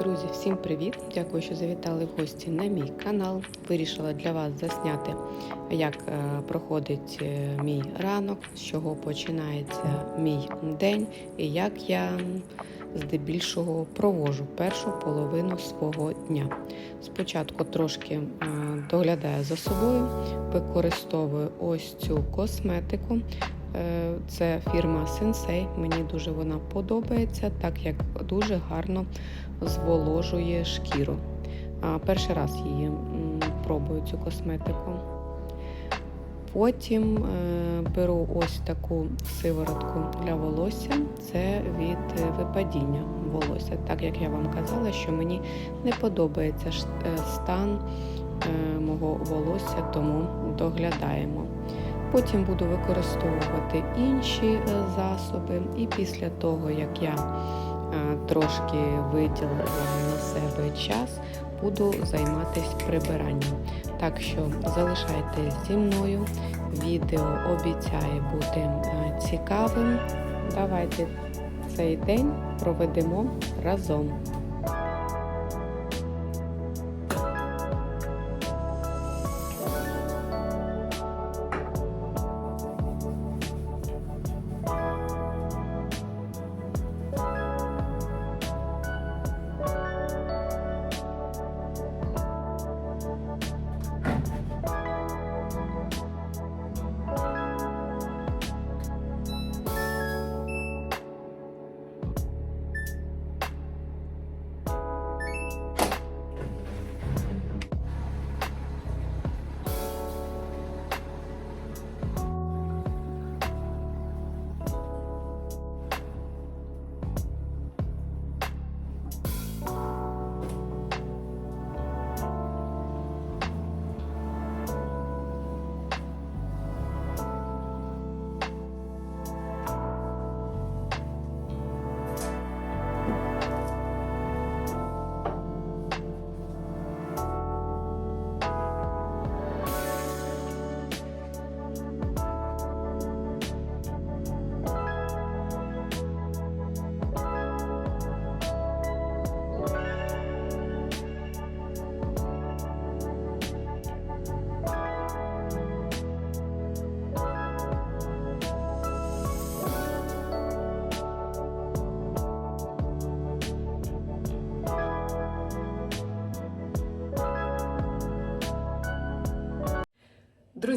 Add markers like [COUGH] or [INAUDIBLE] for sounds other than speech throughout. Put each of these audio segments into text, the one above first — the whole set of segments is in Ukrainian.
Друзі, всім привіт! Дякую, що завітали в гості на мій канал. Вирішила для вас засняти, як е, проходить е, мій ранок, з чого починається мій день і як я здебільшого провожу першу половину свого дня. Спочатку трошки е, доглядаю за собою, використовую ось цю косметику. Е, Це фірма Sensei. Мені дуже вона подобається, так як дуже гарно зволожує шкіру. Перший раз її пробую цю косметику. Потім е, беру ось таку сиворотку для волосся. Це від е, випадіння волосся. Так як я вам казала, що мені не подобається стан мого волосся, тому доглядаємо. Потім буду використовувати інші е, засоби, і після того, як я е, трошки виділила на себе час, буду займатися прибиранням. Так що залишайтесь зі мною. Відео обіцяє бути е, цікавим. Давайте цей день проведемо разом.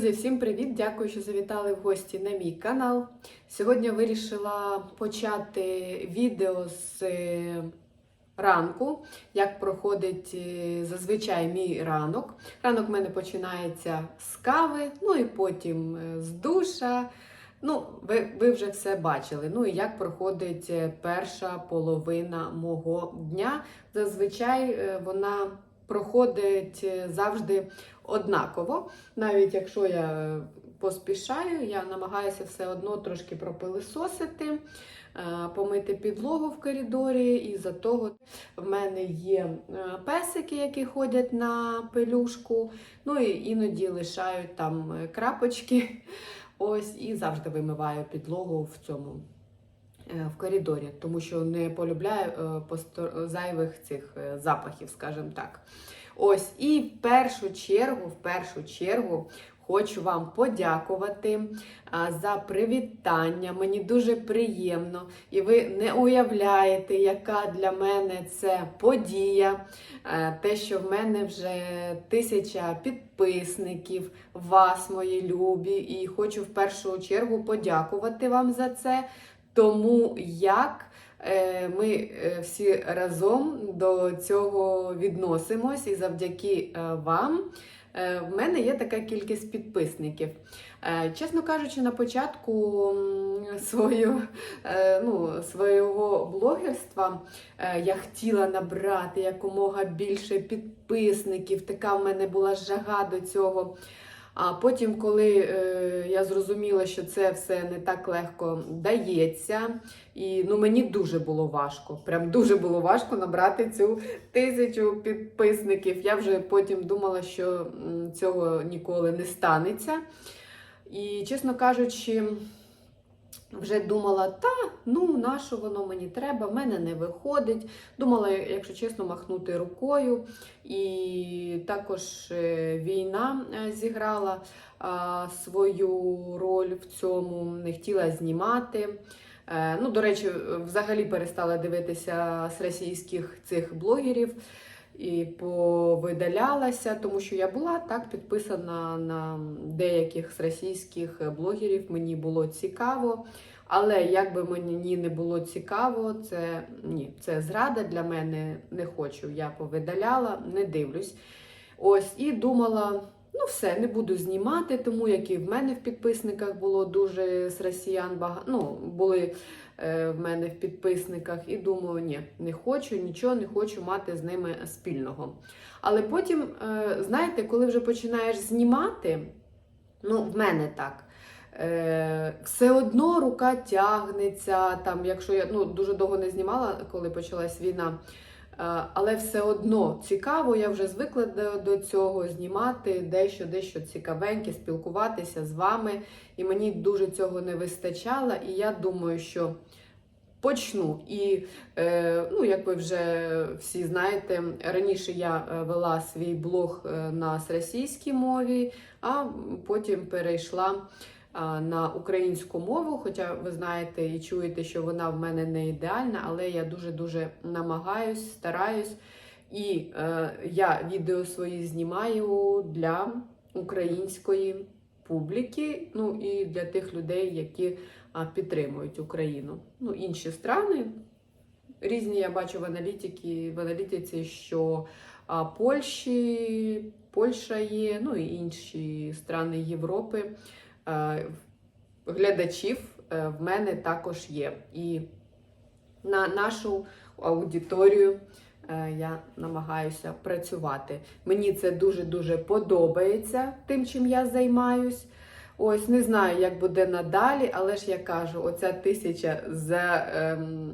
Друзі, всім привіт! Дякую, що завітали в гості на мій канал. Сьогодні вирішила почати відео з е, ранку, як проходить е, зазвичай мій ранок. Ранок в мене починається з кави, ну і потім е, з душа. Ну, ви, ви вже все бачили. Ну і як проходить перша половина мого дня. Зазвичай вона проходить завжди однаково. Навіть якщо я поспішаю, я намагаюся все одно трошки пропилисосити, е, помити підлогу в коридорі. І за того в мене є е, песики, які ходять на пелюшку. Ну і іноді лишають там е, крапочки. Ось і завжди вимиваю підлогу в цьому. Е, В коридорі, тому що не полюбляю е, зайвих цих е, запахів, скажімо так. Ось, і в першу чергу, в першу чергу хочу вам подякувати за привітання. Мені дуже приємно, і ви не уявляєте, яка для мене це подія. Те, що в мене вже тисяча підписників, вас, мої любі, і хочу в першу чергу подякувати вам за це. Тому як е, ми е, всі разом до цього відносимось, і завдяки е, вам в мене є така кількість підписників. Чесно кажучи, на початку свою, ну, свого блогерства я хотіла набрати якомога більше підписників. Така в мене була жага до цього. А потім, коли е, я зрозуміла, що це все не так легко дається, і ну мені дуже було важко. Прям дуже було важко набрати цю тисячу підписників. Я вже потім думала, що цього ніколи не станеться. І, чесно кажучи, вже думала, та ну на що воно мені треба, в мене не виходить. Думала, якщо чесно, махнути рукою. І також е, війна е, зіграла свою роль в цьому, не хотіла знімати. Е, Ну, до речі, взагалі перестала дивитися з російських цих блогерів і повидалялася, тому що я була так підписана на деяких з російських блогерів. Мені було цікаво. Але як би мені не було цікаво, це ні, це зрада для мене не хочу. Я повидаляла, не дивлюсь. Ось і думала. Ну, все, не буду знімати, тому як і в мене в підписниках було дуже з росіян багато. Ну, були е, в мене в підписниках, і думаю, ні, не хочу, нічого не хочу мати з ними спільного. Але потім, е, знаєте, коли вже починаєш знімати, ну, в мене так. Е, все одно рука тягнеться. Там, якщо я ну, дуже довго не знімала, коли почалась війна. Е, але все одно цікаво, я вже звикла до, цього знімати дещо, дещо цікавеньке, спілкуватися з вами. І мені дуже цього не вистачало. І я думаю, що почну. І, е, ну, як ви вже всі знаєте, раніше я е, вела свій блог на російській мові, а потім перейшла на українську мову. Хоча ви знаєте і чуєте, що вона в мене не ідеальна, але я дуже-дуже намагаюсь, стараюсь. І е, я відео свої знімаю для української публіки, ну і для тих людей, які а, підтримують Україну. Ну, інші страни. Різні я бачу в аналітики, в аналітиці, що а, Польщі, Польща є, ну і інші страни Європи. Е, глядачів е, в мене також є. І на нашу аудиторію е, я намагаюся працювати. Мені це дуже-дуже подобається тим, чим я займаюсь. Ось не знаю, як буде надалі, але ж я кажу, оця тисяча за. Ем,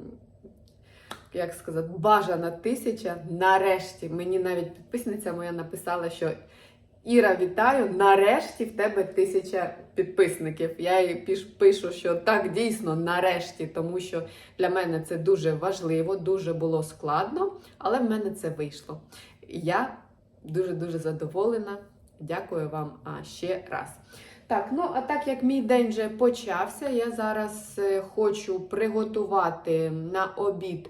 як сказати, бажана тисяча. Нарешті мені навіть підписниця моя написала, що Іра, вітаю! Нарешті в тебе тисяча підписників. Я їй пишу, що так дійсно нарешті, тому що для мене це дуже важливо, дуже було складно, але в мене це вийшло. Я дуже-дуже задоволена. Дякую вам ще раз. Так, ну а так як мій день вже почався, я зараз е, хочу приготувати на обід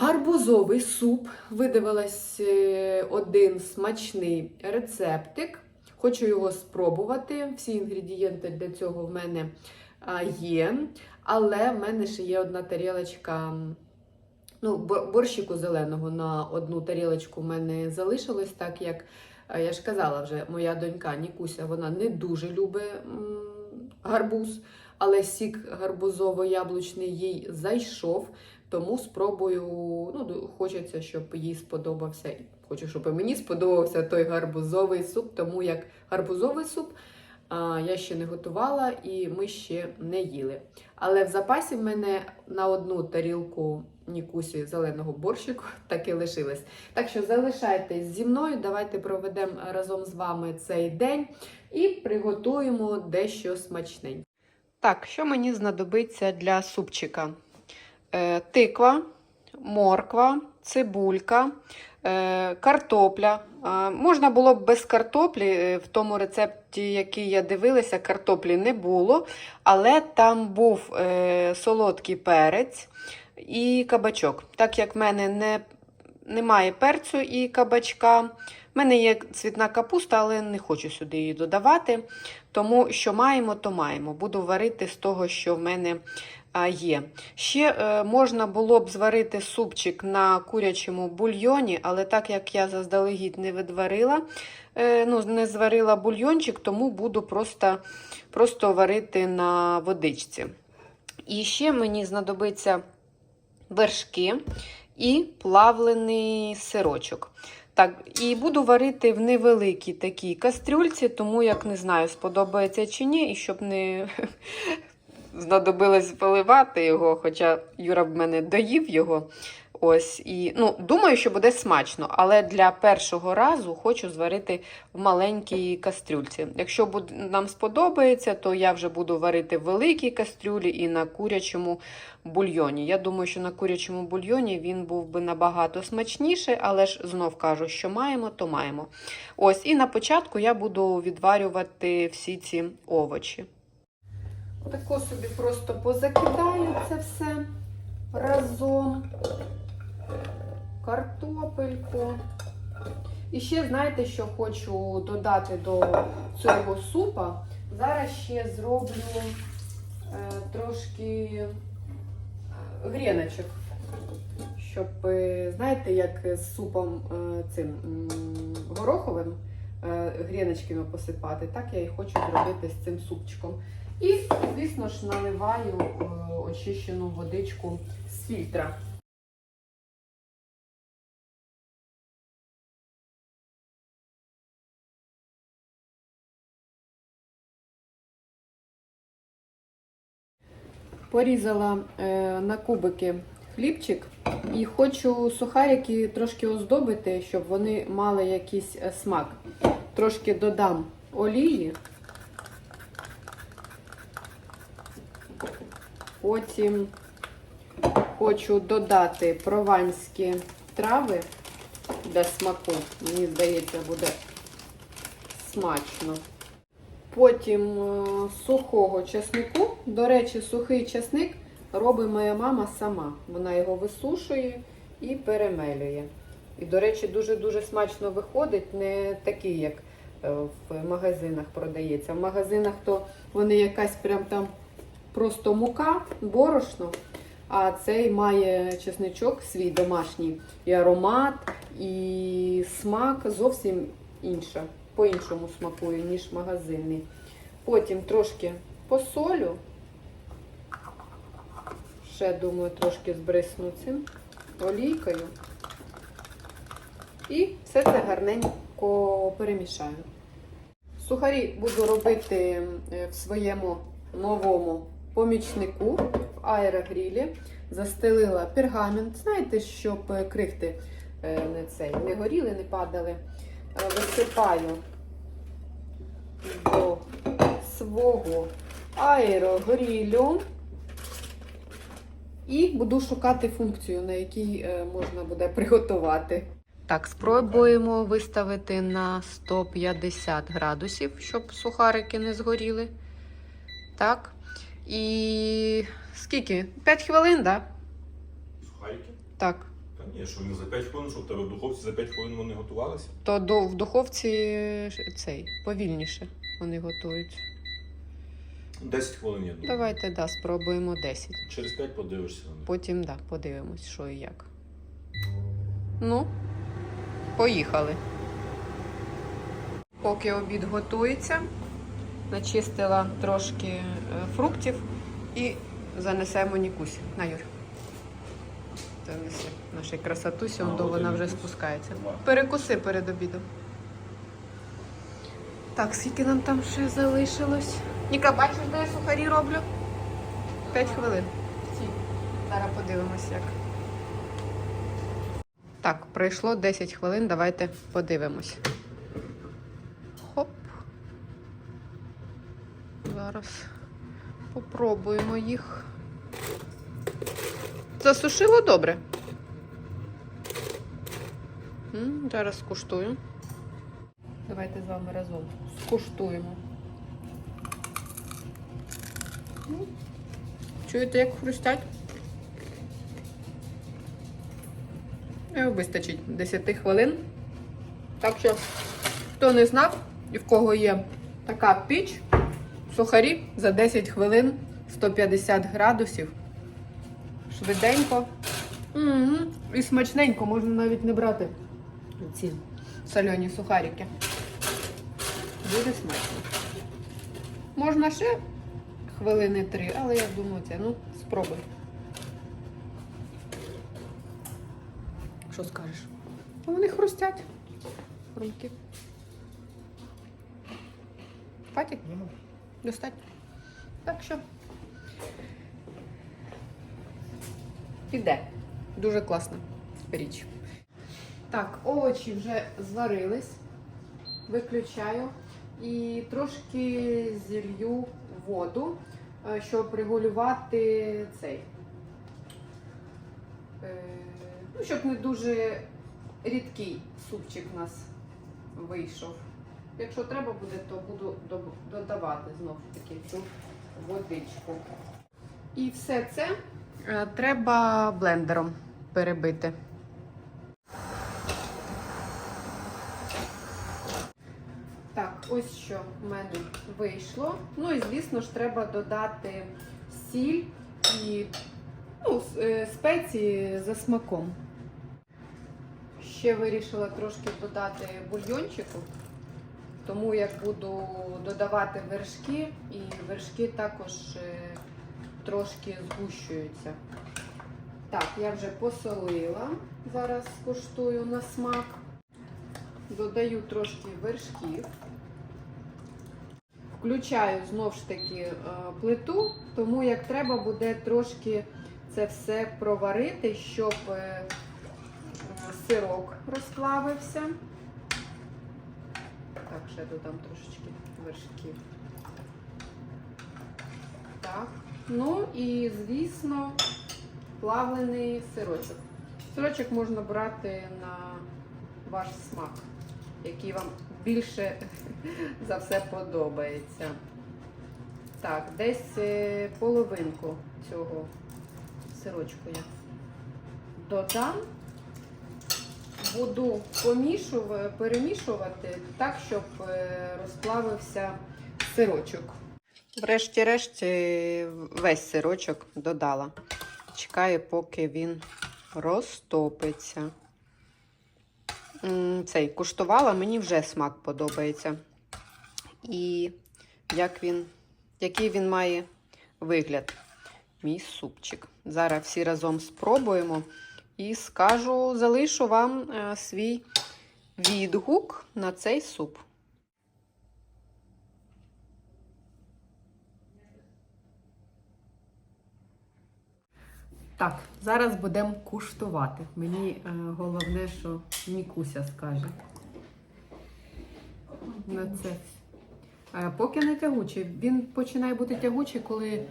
Гарбузовий суп. Видивилась е, один смачний рецептик. Хочу його спробувати. Всі інгредієнти для цього в мене є. Але в мене ще є одна тарілочка. Ну, борщику зеленого на одну тарілочку в мене залишилось, так як е, я ж казала вже, моя донька Нікуся, вона не дуже любить гарбуз, але сік гарбузово-яблучний їй зайшов. Тому спробую, ну, хочеться, щоб їй сподобався. Хочу, щоб і мені сподобався той гарбузовий суп, тому як гарбузовий суп а, я ще не готувала і ми ще не їли. Але в запасі в мене на одну тарілку Нікусі зеленого борщику [LAUGHS] таки лишилось. Так що залишайтесь зі мною, давайте проведемо разом з вами цей день і приготуємо дещо смачненьке. Так, що мені знадобиться для супчика? Е, тиква, морква, цибулька, е, картопля. Можна було б без картоплі, е, в тому рецепті, який я дивилася, картоплі не було, але там був солодкий перець і кабачок. Так як в мене не, немає перцю і кабачка, в мене є цвітна капуста, але не хочу сюди її додавати. Тому що маємо, то маємо. Буду варити з того, що в мене є. Ще е, можна було б зварити супчик на курячому бульйоні, але так як я заздалегідь не відварила, е, ну, не зварила бульйончик, тому буду просто, просто варити на водичці. І ще мені знадобиться вершки і плавлений сирочок. Так, і буду варити в невеликій такій кастрюльці, тому як не знаю, сподобається чи ні, і щоб не [LAUGHS] знадобилось поливати його, хоча Юра в мене доїв його. Ось і ну, думаю, що буде смачно, але для першого разу хочу зварити в маленькій кастрюльці. Якщо буде, нам сподобається, то я вже буду варити в великій кастрюлі і на курячому бульйоні. Я думаю, що на курячому бульйоні він був би набагато смачніший, але ж знов кажу, що маємо, то маємо. Ось, і на початку я буду відварювати всі ці овочі. Тако собі просто позакидаю це все разом. Картопельку. І ще, знаєте, що хочу додати до цього супа? Зараз ще зроблю е, трошки е, гріночок. Щоб, е, знаєте, як з супом е, цим гороховим гріночками посипати, так я і хочу зробити з цим супчиком. І, звісно ж, наливаю очищену водичку з фільтра. Порізала е, на кубики хлібчик і хочу сухарики трошки оздобити, щоб вони мали якийсь е, смак. Трошки додам олії. Потім хочу додати прованські трави для смаку. Мені здається, буде смачно. Потім е, сухого чеснику. До речі, сухий чесник робить моя мама сама. Вона його висушує і перемелює. І, до речі, дуже-дуже смачно виходить, не такий, як е, в магазинах продається. В магазинах то вони якась прям там просто мука, борошно. А цей має чесничок свій домашній. І аромат, і смак зовсім інша. По-іншому смакує, ніж магазинний. Потім трошки посолю. Ще, думаю, трошки збрисну цим олійкою. І все це гарненько перемішаю. Сухарі буду робити е, в своєму новому помічнику в аерогрілі. Застелила пергамент. Знаєте, щоб е, крихти е, не, цей, не горіли, не падали. Е, Висипаю до свого аерогрілю. І буду шукати функцію, на якій е, можна буде приготувати. Так, спробуємо виставити на 150 градусів, щоб сухарики не згоріли. Так. І скільки? 5 хвилин, так? Да? Сухарики? Так. Ні, що вони за 5 хвилин, що в тебе в духовці за 5 хвилин вони готувалися? То до, в духовці цей повільніше вони готують. 10 хвилин, я думаю. Давайте да, спробуємо 10. Через 5 подивишся на них. Потім да, подивимось, що і як. Ну, поїхали. Поки обід готується, начистила трошки е, фруктів і занесемо Нікусі. На, Юр. Занеси нашій красотусі, он А, до от і вона вже спускається. Перекуси перед обідом. Так, скільки нам там ще залишилось? Ніка, бачиш, де я сухарі роблю? П'ять хвилин. Зараз подивимось, як. Так, пройшло 10 хвилин, давайте подивимось. Хоп. Зараз попробуємо їх. Засушило добре. Зараз скуштую. Давайте з вами разом скуштуємо. М, Чуєте, як хрустять? Е, Вистачить 10 хвилин. Так що, хто не знав і в кого є така піч, сухарі за 10 хвилин 150 градусів. Швиденько. Мгм. І смачненько, можна навіть не брати ці сольоні сухарики. Дуже смачно. Можна ще хвилини три, але я думаю, це ну, спробуй. Що скажеш? Вони хрустять. Хрумки. Хватить? Достатньо. Так що. Піде. Дуже класна річ. Так, овочі вже зварились. Виключаю і трошки зілью воду, е, щоб регулювати цей. Е, Ну, щоб не дуже рідкий супчик у нас вийшов. Якщо треба буде, то буду додавати знов таки цю водичку. І все це треба блендером перебити. Так, ось що в мене вийшло. Ну і звісно ж треба додати сіль і ну, е, спеції за смаком. Ще вирішила трошки додати бульйончику, тому як буду додавати вершки, і вершки також е, трошки згущуються. Так, я вже посолила. Зараз скуштую на смак. Додаю трошки вершків. Включаю знову ж таки е, плиту, тому як треба буде трошки це все проварити, щоб е, сирок розплавився. Так, ще додам трошечки вершків. Так. Ну і, звісно, плавлений сирочок. Сирочок можна брати на ваш смак, який вам більше [LAUGHS] за все подобається. Так, десь е, половинку цього сирочку я додам. Буду помішувати, перемішувати так, щоб е, розплавився сирочок. Врешті-решт весь сирочок додала. Чекаю, поки він розтопиться. Цей куштувала, мені вже смак подобається. І як він, який він має вигляд. Мій супчик. Зараз всі разом спробуємо і скажу, залишу вам е, свій відгук на цей суп. Так, зараз будемо куштувати. Мені е, головне, що Мікуся скаже. На це. Е, поки не тягучий. Він починає бути тягучий, коли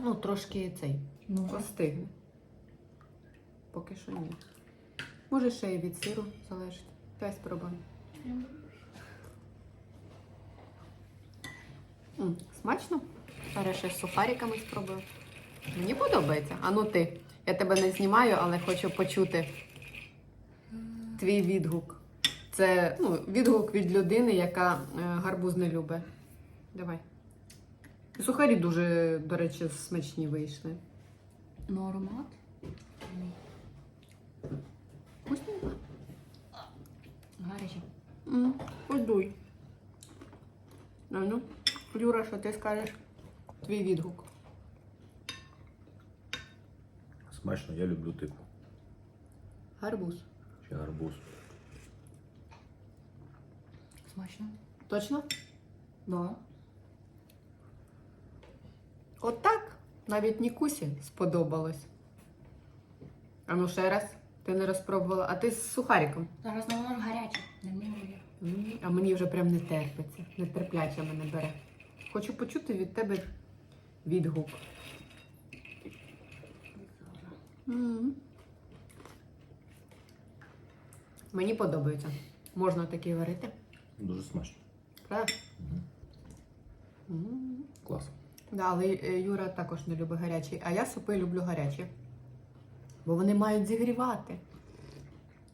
ну, трошки цей Ну, остигне. Поки що ні. Може ще і від сиру залежить. Дай спробуємо. Смачно? Зараз ще з сухариками спробую. Мені подобається. А ну ти. Я тебе не знімаю, але хочу почути твій відгук. Це ну, відгук від людини, яка е, гарбуз не любить. Давай. Сухарі дуже, до речі, смачні вийшли. Ну, аромат. Вкусненько? Гаряче. Подуй. Ну, Юра, що ти скажеш? Твій відгук. Смачно, я люблю типу. Гарбуз. Ще гарбуз. Смачно. Точно? Да. От так. Навіть Нікусі сподобалось. А ну ще раз. Ти не розпробувала. А ти з сухариком. Зараз на воно гаряче. Не можу я. А мені вже прям не терпиться. Нетерпляче мене бере. Хочу почути від тебе відгук. М. Мені подобається. Можна такі варити. Дуже смачно. Правда? М. Клас. Да, але е, Юра також не любить гарячі, а я супи люблю гарячі. Бо вони мають зігрівати.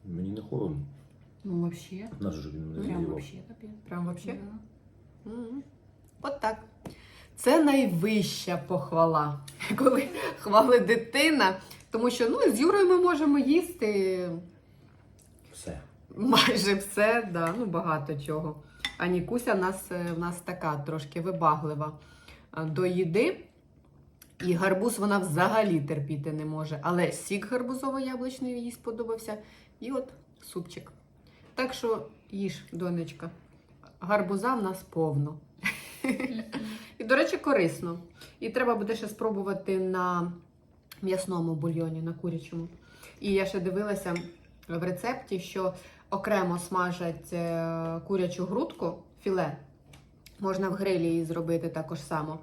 Мені не холодно. Ну, вообще. Наш же він не Прям зігрівав. вообще капець. Прям вообще. Да. М. От так. Це найвища похвала, [LAUGHS] коли хвалить дитина. Тому що ну, з Юрою ми можемо їсти Все. майже все, да, ну, багато чого. А Нікуся в нас, е, в нас така трошки вибаглива е, до їди. І гарбуз вона взагалі терпіти не може. Але сік гарбузово-яблучний їй сподобався. І от супчик. Так що їж, донечка. Гарбуза в нас повно. [LAUGHS] І, до речі, корисно. І треба буде ще спробувати на м'ясному бульйоні, на курячому. І я ще дивилася в рецепті, що окремо смажать е, курячу грудку, філе. Можна в грилі її зробити також само.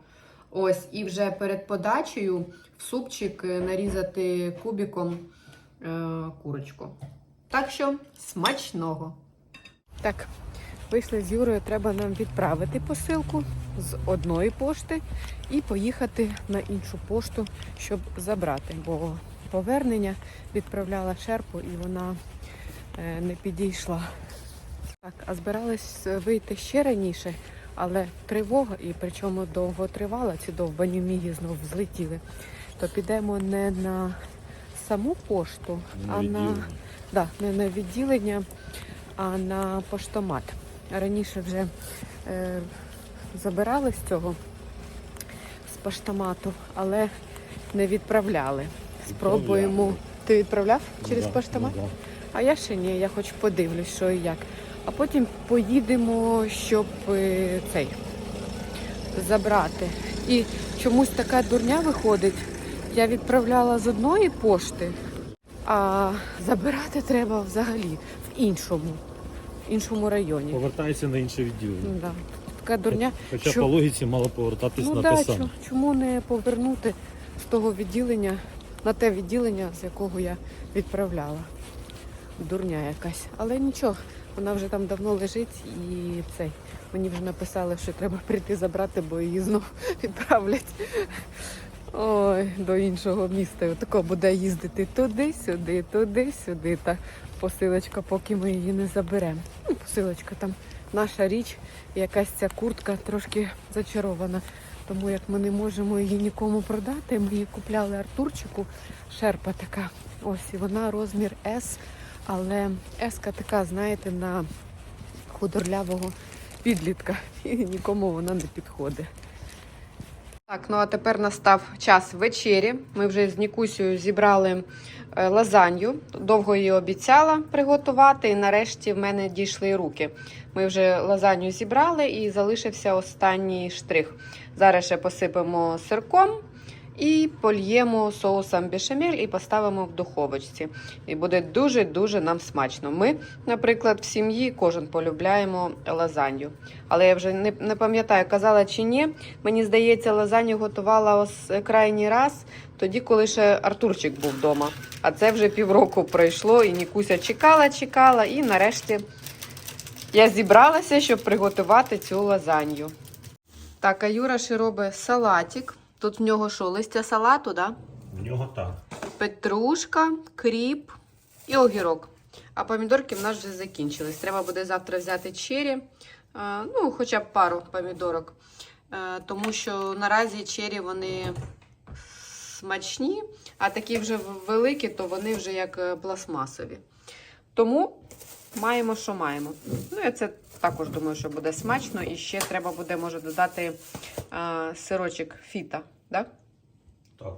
Ось, і вже перед подачею в супчик е, нарізати кубиком е, курочку. Так що смачного. Так, вийшли з Юрою, треба нам відправити посилку з одної пошти і поїхати на іншу пошту, щоб забрати. Бо повернення відправляла шерпу і вона е, не підійшла. Так, а збирались вийти ще раніше, але тривога, і причому довго тривала, ці довбані міги знов злетіли. То підемо не на саму пошту, а на, да, не на відділення, а на поштомат. Раніше вже е, забирали з цього з поштомату, але не відправляли. Спробуємо. Ти відправляв через поштомат? А я ще ні, я хоч подивлюсь, що і як. А потім поїдемо, щоб е, цей забрати. І чомусь така дурня виходить. Я відправляла з одної пошти, а забирати треба взагалі в іншому, іншому районі. Повертається на інше Ну, відділення. да. Така дурня. Хоча що- по логіці мало повертатись Ну на да, те саме. чому не повернути з того відділення на те відділення, з якого я відправляла. Дурня якась. Але нічого, вона вже там давно лежить і цей. Мені вже написали, що треба прийти забрати, бо її знов [LAUGHS] відправлять. Ой, до іншого міста. Отако буде їздити туди-сюди, туди-сюди. Та посилочка, поки ми її не заберемо. Ну, посилочка там наша річ, якась ця куртка трошки зачарована. Тому як ми не можемо її нікому продати, ми її купляли Артурчику. Шерпа така. Ось і вона розмір S, але S така, знаєте, на худорлявого підлітка. І нікому вона не підходить. Так, ну а тепер настав час вечері. Ми вже з Нікусею зібрали е, лазанью. Довго її обіцяла приготувати, і нарешті в мене дійшли руки. Ми вже лазанью зібрали і залишився останній штрих. Зараз ще посипемо сирком і польємо соусом бешамель і поставимо в духовочці. І буде дуже-дуже нам смачно. Ми, наприклад, в сім'ї кожен полюбляємо лазанью. Але я вже не, не пам'ятаю, казала чи ні. Мені здається, лазанью готувала ось крайній раз, тоді, коли ще Артурчик був вдома. А це вже півроку пройшло, і Нікуся чекала, чекала, і нарешті я зібралася, щоб приготувати цю лазанью. Так, а Юра ще робить салатик. Тут в нього що, листя салату, да? В нього так. Петрушка, кріп і огірок. А помідорки в нас вже закінчились. Треба буде завтра взяти чері, е, ну, хоча б пару помідорок. Е, Тому що наразі чері вони смачні, а такі вже великі, то вони вже як е, пластмасові. Тому маємо, що маємо. Ну, я це також думаю, що буде смачно. І ще треба буде, може, додати е, сирочок фіта. Да? Так.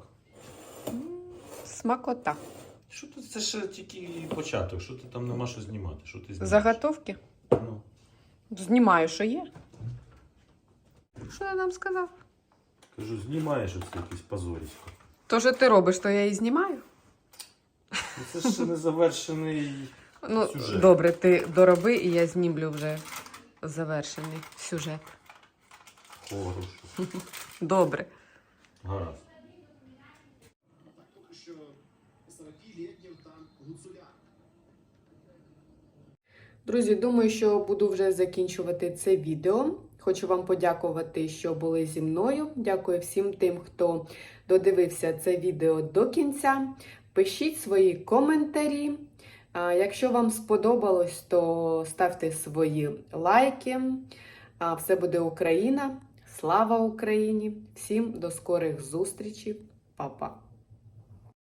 Смакота. Що ти це ще тільки початок? Що ти там нема що знімати? Що ти знімаєш? Заготовки? Ну, Знімаю, що є. Що я нам сказав? кажу, знімаєш оце якийсь позорісько. То, що ти робиш, то я і знімаю. Ну, Це ще не завершений. Ну, Сюжет. добре, ти дороби, і я знімлю вже завершений сюжет. Хороший. [LAUGHS] Добре. Гаразд. Друзі, думаю, що буду вже закінчувати це відео. Хочу вам подякувати, що були зі мною. Дякую всім тим, хто додивився це відео до кінця. Пишіть свої коментарі. Якщо вам сподобалось, то ставте свої лайки. Все буде Україна. Слава Україні! Всім до скорих зустрічей. Па-па!